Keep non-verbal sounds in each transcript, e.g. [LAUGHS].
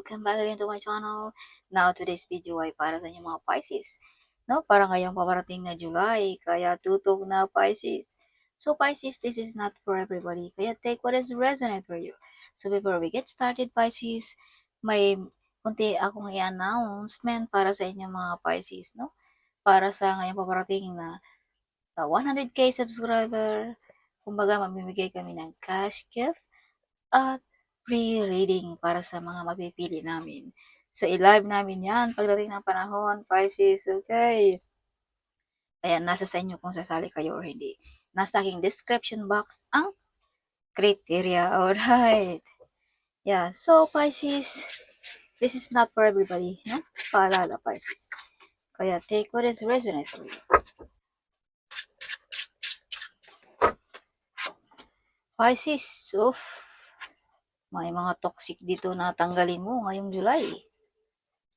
welcome back again to my channel. Now, today's video ay para sa inyo mga Pisces. No, para ngayong paparating na July, kaya tutok na Pisces. So Pisces, this is not for everybody, kaya take what is resonant for you. So before we get started, Pisces, may kunti akong i-announcement para sa inyo mga Pisces, no? Para sa ngayong paparating na uh, 100k subscriber, kumbaga mamimigay kami ng cash gift at free reading para sa mga mapipili namin. So, i-live namin yan pagdating ng panahon, Pisces, okay? Kaya nasa sa inyo kung sasali kayo or hindi. Nasa aking description box ang criteria, [LAUGHS] alright? Yeah, so Pisces, this is not for everybody, no? Paalala, Pisces. Kaya take what is resonant for you. Pisces, oof, may mga toxic dito na tanggalin mo ngayong July.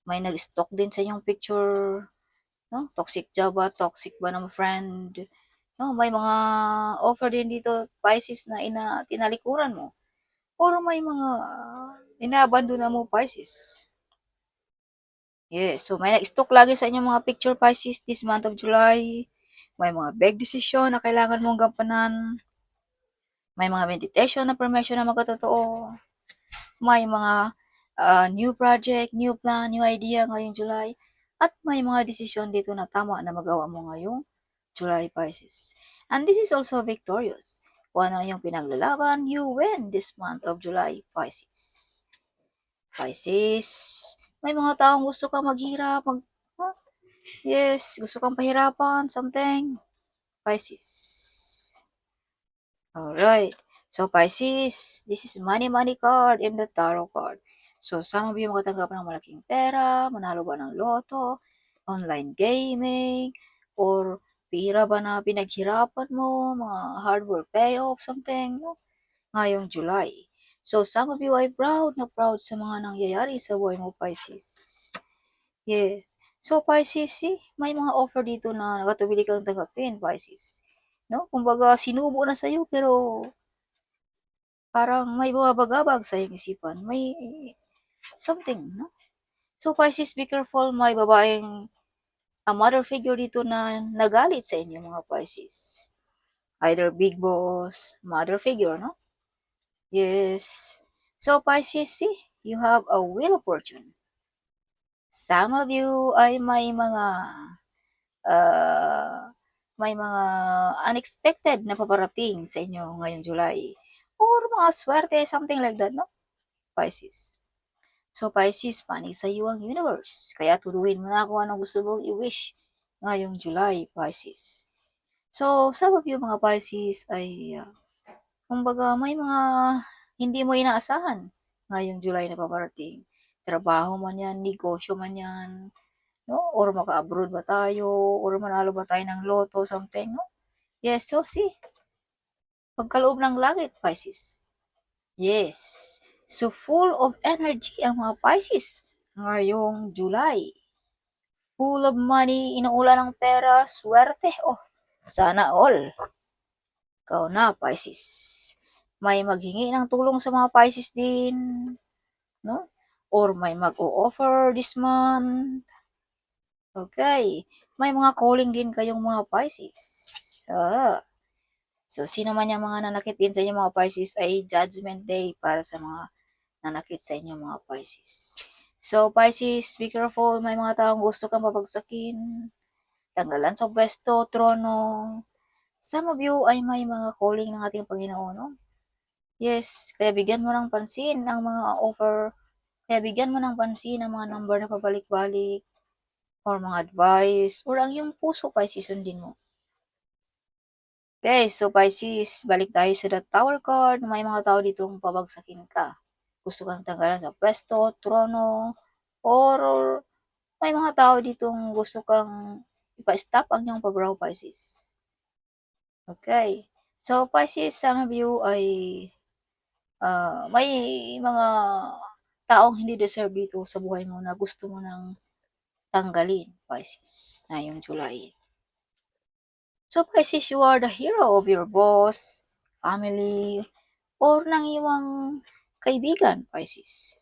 May nag-stock din sa inyong picture, no? Toxic job ba? Toxic ba ng friend? No, may mga offer din dito, Pisces, na ina, tinalikuran mo. Or may mga inaabandona mo, Pisces. Yes, so may nag-stock lagi sa inyong mga picture, Pisces, this month of July. May mga big decision na kailangan mong gampanan. May mga meditation na permission na magkatotoo. May mga uh, new project, new plan, new idea ngayong July. At may mga desisyon dito na tama na magawa mo ngayong July Pisces. And this is also victorious. Kung ano yung pinaglalaban, you win this month of July Pisces. Pisces, may mga taong gusto ka maghirap, mag, yes, gusto kang pahirapan, something. Pisces. Alright. So, Pisces, this is money, money card in the tarot card. So, some of you makatanggap ng malaking pera, manalo ba ng loto, online gaming, or pira ba na pinaghirapan mo, mga hard work payoff, something, no? ngayong July. So, some of you ay proud na proud sa mga nangyayari sa buhay mo, Pisces. Yes. So, Pisces, eh, may mga offer dito na nakatubili kang tanggapin, Pisces. No? Kumbaga, sinubo na sa'yo, pero parang may bumabagabag sa iyong isipan. May something, no? So, Pisces, be careful, may babaeng a mother figure dito na nagalit sa inyo, mga Pisces. Either big boss, mother figure, no? Yes. So, Pisces, see, you have a wheel of fortune. Some of you ay may mga uh, may mga unexpected na paparating sa inyo ngayong July. Or mga swerte, something like that, no? Pisces. So, Pisces, panig sa iyo ang universe. Kaya turuin mo na kung anong gusto mong i-wish ngayong July, Pisces. So, some of you mga Pisces ay, uh, kumbaga, may mga hindi mo inaasahan ngayong July na paparating. Trabaho man yan, negosyo man yan, no? Or maka-abroad ba tayo, or manalo ba tayo ng loto, something, no? Yes, so see, pagkaloob ng langit, Pisces. Yes. So, full of energy ang mga Pisces ngayong July. Full of money, inuulan ng pera, swerte. Oh, sana all. Ikaw na, Pisces. May maghingi ng tulong sa mga Pisces din. No? Or may mag-o-offer this month. Okay. May mga calling din kayong mga Pisces. Ah. So, sino man yung mga nanakit din sa inyo mga Pisces ay judgment day para sa mga nanakit sa inyo mga Pisces. So, Pisces, be careful. May mga taong gusto kang mapagsakin. Tanggalan sa pwesto, trono. Some of you ay may mga calling ng ating Panginoon. No? Yes, kaya bigyan mo ng pansin ang mga offer. Kaya bigyan mo ng pansin ang mga number na pabalik-balik or mga advice or ang yung puso Pisces sundin mo. Okay, so Pisces, balik tayo sa the tower card. May mga tao ditong pabagsakin ka. Gusto kang tanggalan sa pwesto, trono, or, or may mga tao ditong gusto kang ipa-stop ang iyong pag-grow, Pisces. Okay. So, Pisces, some of you ay uh, may mga taong hindi deserve dito sa buhay mo na gusto mo nang tanggalin, Pisces, na yung July. So, Pisces, you are the hero of your boss, family, or ng iwang kaibigan, Pisces.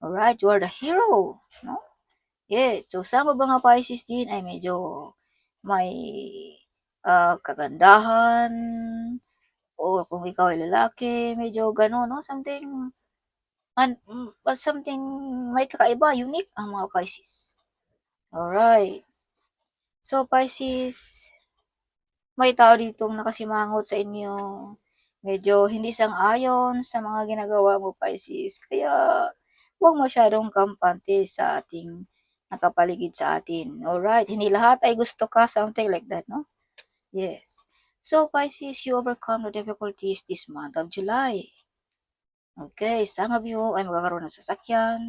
Alright, you are the hero, no? Yes, so sa mga Pisces din ay medyo may ah, kagandahan o kung ikaw ay lalaki, medyo gano'n, no? Something, an, mm, something may kakaiba, unique ang mga Pisces. Alright. So, Pisces, may tao ditong nakasimangot sa inyo. Medyo hindi sang-ayon sa mga ginagawa mo, Pisces. Kaya, huwag masyadong kampante sa ating nakapaligid sa atin. Alright, hindi lahat ay gusto ka, something like that, no? Yes. So, Pisces, you overcome the difficulties this month of July. Okay, some of you ay magkakaroon ng sasakyan.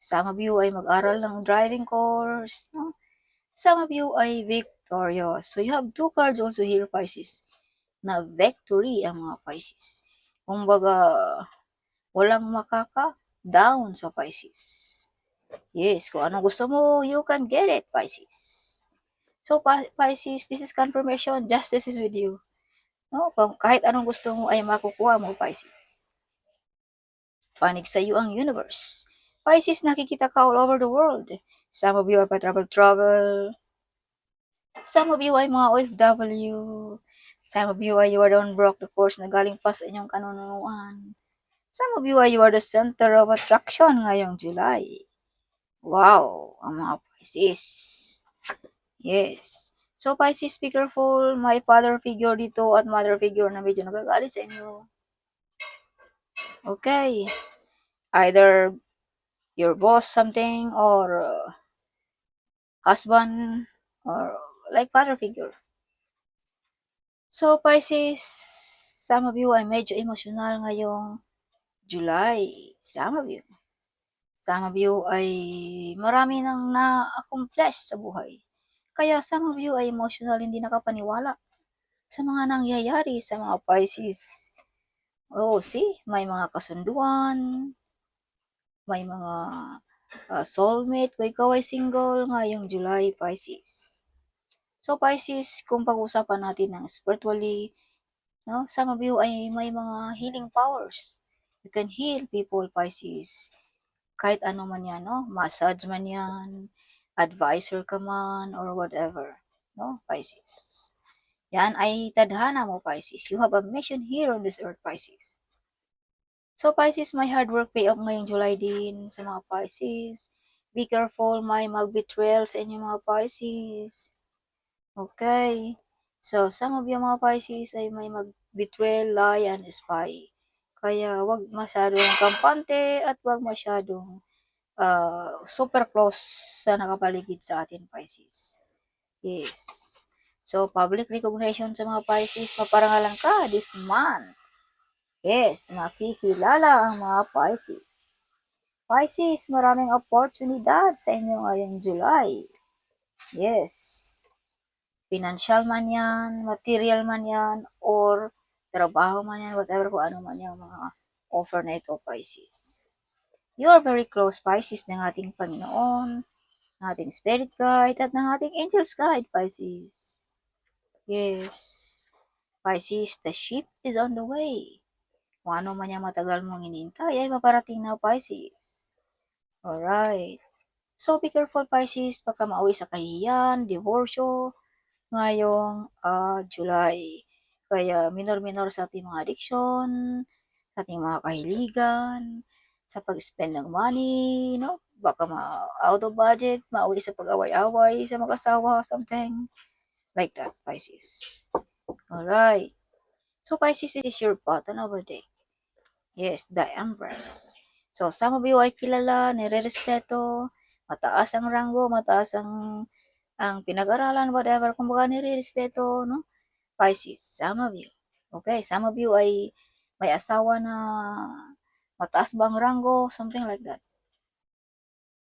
Some of you ay mag-aral ng driving course, no? Some of you ay victorious. So, you have two cards also here, Pisces, na victory ang mga Pisces. Kumbaga, walang makaka down sa Pisces. Yes, kung anong gusto mo, you can get it, Pisces. So, Pisces, this is confirmation. Justice is with you. No? Kung kahit anong gusto mo ay makukuha mo, Pisces. Panig sa iyo ang universe. Pisces, nakikita ka all over the world. Some of you ay pa-travel-travel. Some of you ay mga OFW. Some of you ay you are on broke the course na galing pa sa inyong kanunuan. Some of you ay you are the center of attraction ngayong July. Wow, ang mga Pisces. Yes. So, Pisces, be careful. May father figure dito at mother figure na medyo nagagalit sa inyo. Okay. Either your boss something or uh, husband or like father figure. So, Pisces, some of you ay medyo emotional ngayong July. Some of you. Some of you ay marami nang na-accomplish sa buhay. Kaya some of you ay emotional, hindi nakapaniwala sa mga nangyayari sa mga Pisces. Oh, see, may mga kasunduan, may mga uh, soulmate, kung ikaw ay single ngayong July, Pisces. So, Pisces, kung pag-usapan natin ng spiritually, no, some of you ay may mga healing powers. You can heal people, Pisces. Kahit ano man yan, no? Massage man yan, advisor ka man, or whatever, no, Pisces. Yan ay tadhana mo, Pisces. You have a mission here on this earth, Pisces. So, Pisces, may hard work pay off ngayong July din sa mga Pisces. Be careful, may mag-betrayal sa inyo mga Pisces. Okay. So, some of you mga Pisces ay may mag-betrayal, lie, and spy. Kaya, wag masyadong kampante at wag masyadong uh, super close sa nakapaligid sa atin, Pisces. Yes. So, public recognition sa mga Pisces, maparangalan ka this month. Yes, makikilala ang mga Pisces. Pisces, maraming oportunidad sa inyo ngayong July. Yes. Financial man yan, material man yan, or trabaho man yan, whatever kung ano man yung mga offer na ito, Pisces. You are very close, Pisces, ng ating Panginoon, ng ating spirit guide, at ng ating angels guide, Pisces. Yes. Pisces, the ship is on the way. Kung ano man yung matagal mong inintay, ay maparating na, Pisces. Alright. So, be careful, Pisces, pagka mauwi sa kahiyan, divorsyo, ngayong uh, July. Kaya minor-minor sa ating mga addiction, sa ating mga kahiligan, sa pag-spend ng money, no? Baka ma-out of budget, mauwi sa pag-away-away sa mag-asawa, something like that, Pisces. Alright. So, Pisces, this is your button of the day. Yes, the Empress. So, some of you ay kilala, nire-respeto, mataas ang ranggo, mataas ang ang pinag-aralan, whatever, kumbaga nire-respeto, no? Pisces, some of you. Okay, some of you ay may asawa na mataas bang ranggo, something like that.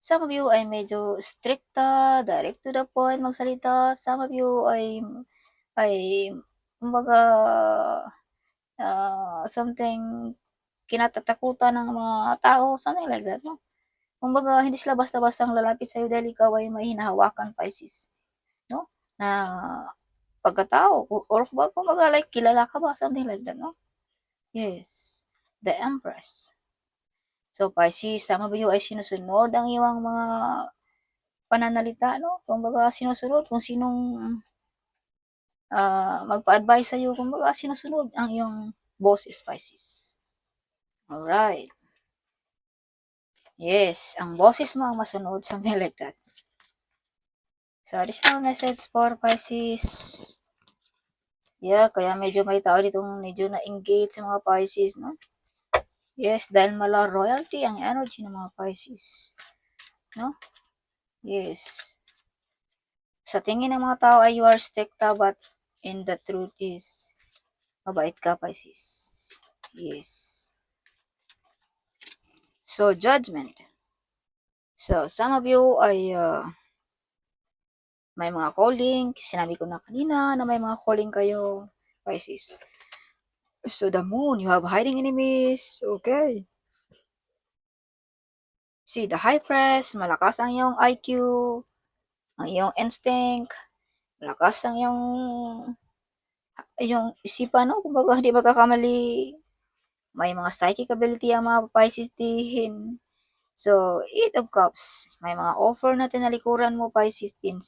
Some of you ay medyo stricta, direct to the point magsalita. Some of you ay ay kumbaga uh, something kinatatakutan ng mga tao, something like that, no? Kumbaga, hindi sila basta-bastang lalapit sa'yo dahil ikaw ay may hinahawakan, Pisces. No? Na pagkatao. Or kumbaga, like, kilala ka ba? Something like that, no? Yes. The Empress. So, Pisces, some of you ay sinusunod ang iyong mga pananalita, no? Kumbaga, sinusunod kung sinong ah, magpa-advise sa'yo. Kumbaga, sinusunod ang iyong boses, Pisces. Alright. Yes, ang boses mo ang masunod, something like that. So, additional message for Pisces. Yeah, kaya medyo may tao ditong medyo na-engage sa mga Pisces, no? Yes, dahil mala royalty ang energy ng mga Pisces. No? Yes. Sa tingin ng mga tao ay you are stricta but in the truth is mabait ka, Pisces. Yes. So, judgment. So, some of you ay uh, may mga calling. Sinabi ko na kanina na may mga calling kayo, Pisces. So, the moon, you have hiding enemies. Okay. See, the high press, malakas ang iyong IQ, ang iyong instinct, malakas ang iyong yung isipan, no? Kumbaga, hindi magkakamali. May mga psychic ability ang mga Pisces. So, Eight of Cups. May mga offer na tinalikuran mo, Pisces din.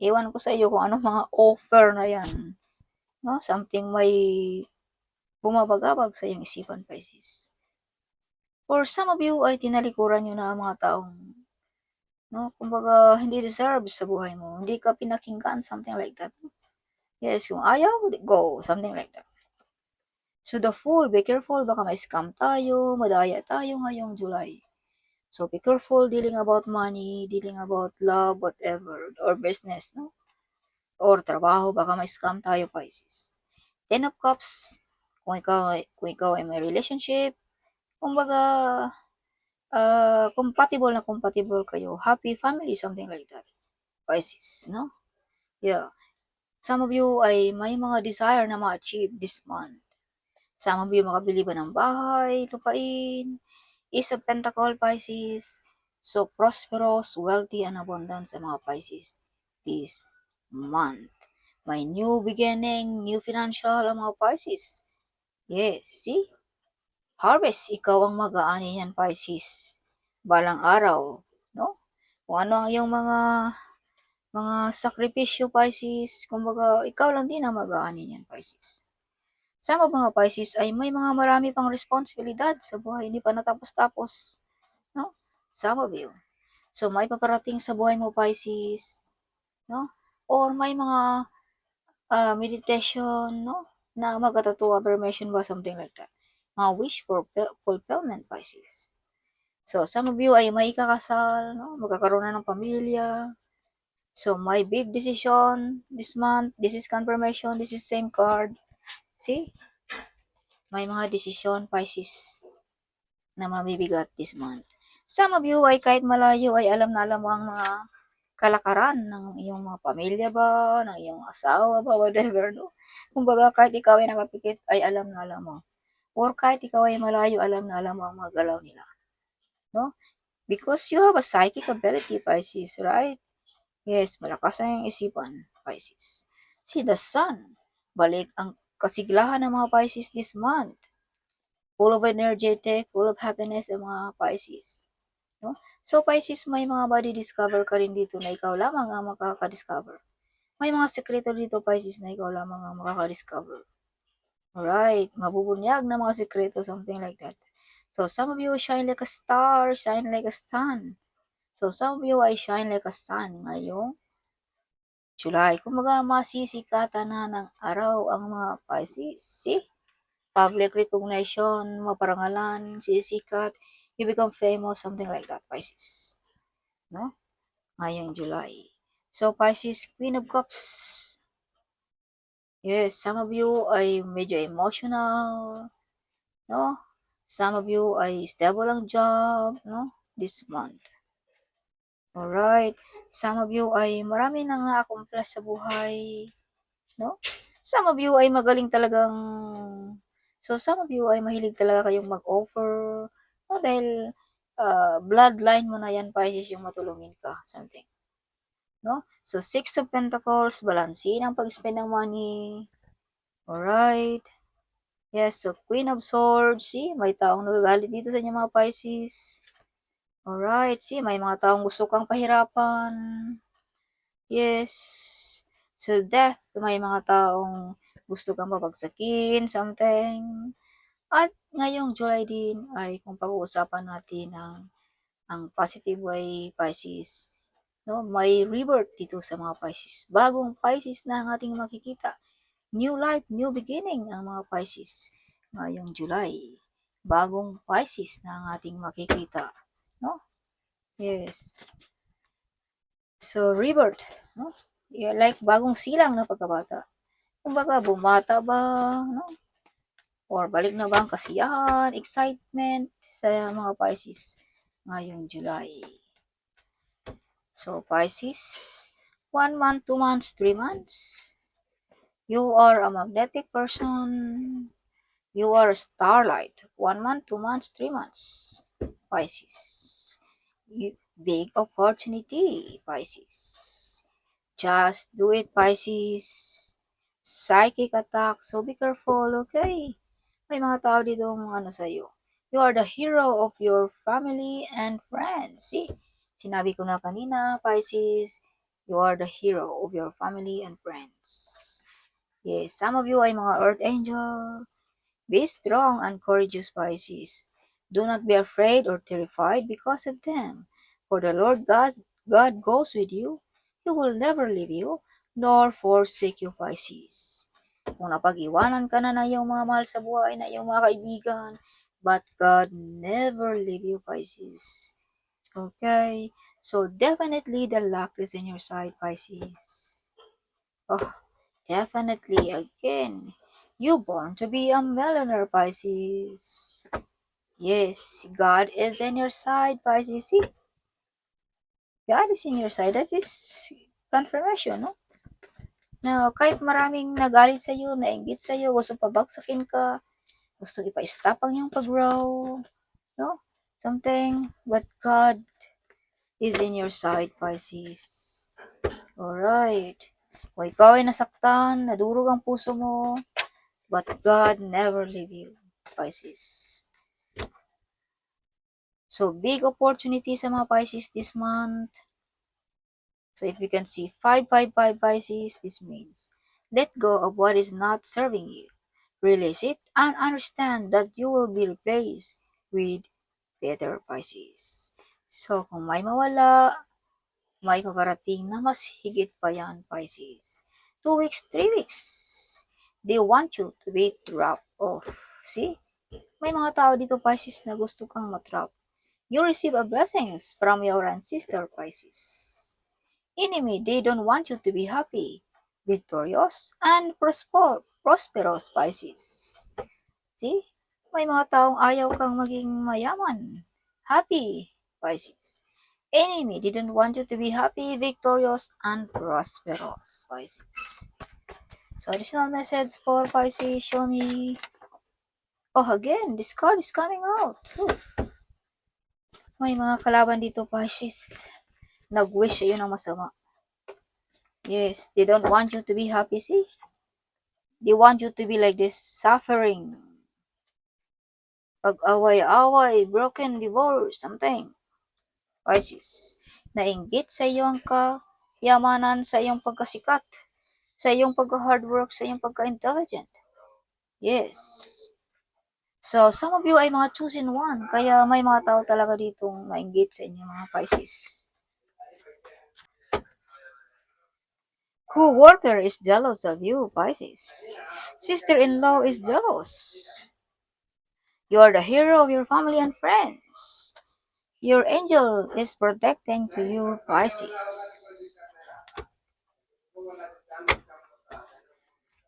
Iwan ko sa iyo kung anong mga offer na yan. No? Something may bumabagabag sa iyong isipan, Pisces. For some of you ay tinalikuran nyo na ang mga taong no, kumbaga hindi deserve sa buhay mo. Hindi ka pinakinggan, something like that. Yes, kung ayaw, go, something like that. So the fool, be careful, baka may scam tayo, madaya tayo ngayong July. So be careful dealing about money, dealing about love, whatever, or business, no? Or trabaho, baka may scam tayo, Pisces. Ten of Cups, kung ikaw, kung ikaw ay may relationship, kumbaga, uh, compatible na compatible kayo. Happy family, something like that. Pisces, no? Yeah. Some of you ay may mga desire na ma-achieve this month. Some of you makabili ba ng bahay, lupain, is of Pentacle Pisces. So, prosperous, wealthy, and abundant sa mga Pisces this month. May new beginning, new financial ang mga Pisces. Yes, see? Harvest, ikaw ang mag-aani yan, Pisces. Balang araw, no? Kung ano ang iyong mga mga sakripisyo, Pisces, kumbaga, ikaw lang din ang mag-aani yan, Pisces. Sa mga Pisces ay may mga marami pang responsibilidad sa buhay, hindi pa natapos-tapos, no? Some of you. So, may paparating sa buhay mo, Pisces, no? Or may mga ah, meditation, no? Na magkatatuwa, affirmation ba, something like that. Mga wish for fulfill- fulfillment, Pisces. So, some of you ay may kakasal, no? Magkakaroon na ng pamilya. So, my big decision this month, this is confirmation, this is same card. See? May mga desisyon, Pisces, na mabibigat this month. Some of you ay kahit malayo ay alam na alam mo ang mga kalakaran ng iyong mga pamilya ba, ng iyong asawa ba, whatever, no? Kumbaga, kahit ikaw ay nakapikit, ay alam na alam mo. Or kahit ikaw ay malayo, alam na alam mo ang mga galaw nila. No? Because you have a psychic ability, Pisces, right? Yes, malakas na yung isipan, Pisces. See, the sun, balik ang kasiglahan ng mga Pisces this month. Full of energetic, full of happiness ang mga Pisces. No? So, Pisces, may mga body discover ka rin dito na ikaw lamang ang makaka-discover. May mga sekreto dito, Pisces, na ikaw lamang ang makaka-discover. Alright, mabubunyag na mga sekreto, something like that. So, some of you shine like a star, shine like a sun. So, some of you ay shine like a sun ngayong July. Kumbaga, masisikatan na ng araw ang mga Pisces. Public recognition, maparangalan, sisikat, you become famous, something like that, Pisces. No? Ngayong July. So, Pisces, Queen of Cups. Yes, some of you ay medyo emotional, no? Some of you ay stable ang job, no? This month. Alright. Some of you ay marami nang na-accomplish sa buhay, no? Some of you ay magaling talagang So, some of you ay mahilig talaga kayong mag-offer, no? Dahil uh, bloodline mo na yan, Pisces, yung matulungin ka, something. No? So, Six of Pentacles, balansin ang pag-spend ng money. Alright. Yes, so Queen of Swords, see, may taong nagagalit dito sa inyo mga Pisces. Alright, see, may mga taong gusto kang pahirapan. Yes. So, death, may mga taong gusto kang mabagsakin, something. At ngayong July din ay kung pag-uusapan natin ang ang positive way Pisces, no? May rebirth dito sa mga Pisces. Bagong Pisces na ang ating makikita. New life, new beginning ang mga Pisces ngayong July. Bagong Pisces na ang ating makikita, no? Yes. So, rebirth, no? Yeah, like bagong silang na pagkabata. Kumbaga, bumata ba, no? Or balik na ba ang kasiyahan, excitement sa mga Pisces ngayong July. So, Pisces, one month, two months, three months. You are a magnetic person. You are starlight. One month, two months, three months. Pisces. Big opportunity, Pisces. Just do it, Pisces. Psychic attack, so be careful, okay? May mga tao dito ano sa'yo. You are the hero of your family and friends. See? Sinabi ko na kanina, Pisces, you are the hero of your family and friends. Yes, some of you ay mga earth angel. Be strong and courageous, Pisces. Do not be afraid or terrified because of them. For the Lord God, God goes with you. He will never leave you, nor forsake you, Pisces. Kung napag-iwanan ka na na iyong mga mahal sa buhay, na iyong mga kaibigan, but God never leave you, Pisces. Okay? So definitely the luck is in your side, Pisces. Oh, definitely again. You born to be a millionaire, Pisces. Yes, God is in your side, Pisces. See? God is in your side. That is confirmation, no? Na kahit maraming nagalit sa iyo, nainggit sa iyo, gusto pabagsakin ka, gusto ipa-stop ang iyong pag-grow, no? Something, but God is in your side, Pisces. Alright. Kung ikaw ay nasaktan, nadurog ang puso mo, but God never leave you, Pisces. So, big opportunity sa mga Pisces this month. So, if you can see 555 Pisces, this means let go of what is not serving you. Release it and understand that you will be replaced with better Pisces. So, kung may mawala, may paparating na mas higit pa yan, Pisces. Two weeks, three weeks. They want you to be dropped off. See? May mga tao dito, Pisces, na gusto kang matrap. You receive a blessings from your ancestor, Pisces. Enemy, they don't want you to be happy, victorious, and prosper, prosperous, Pisces. See? May mga taong ayaw kang maging mayaman, happy, Pisces. Enemy didn't want you to be happy, victorious, and prosperous, Pisces. So, additional message for Pisces, show me. Oh, again, this card is coming out. Oof. May mga kalaban dito, Pisces. Nag-wish sa'yo ng masama. Yes, they don't want you to be happy, see? They want you to be like this, suffering. Pag-away-away, broken, divorce, something. Pisces. Nainggit sa iyong kayamanan, sa iyong pagkasikat, sa iyong pagka-hard work, sa iyong pagka-intelligent. Yes. So, some of you ay mga chosen one. Kaya may mga tao talaga ditong mainggit sa inyo mga Pisces. Co-worker is jealous of you, Pisces. Sister-in-law is jealous. You are the hero of your family and friends. Your angel is protecting to you, Pisces.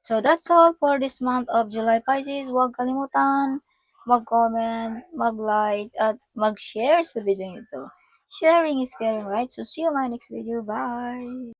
So that's all for this month of July, Pisces. Huwag kalimutan mag-comment, mag-like, at mag-share sa video nito. Sharing is caring, right? So see you my next video. Bye!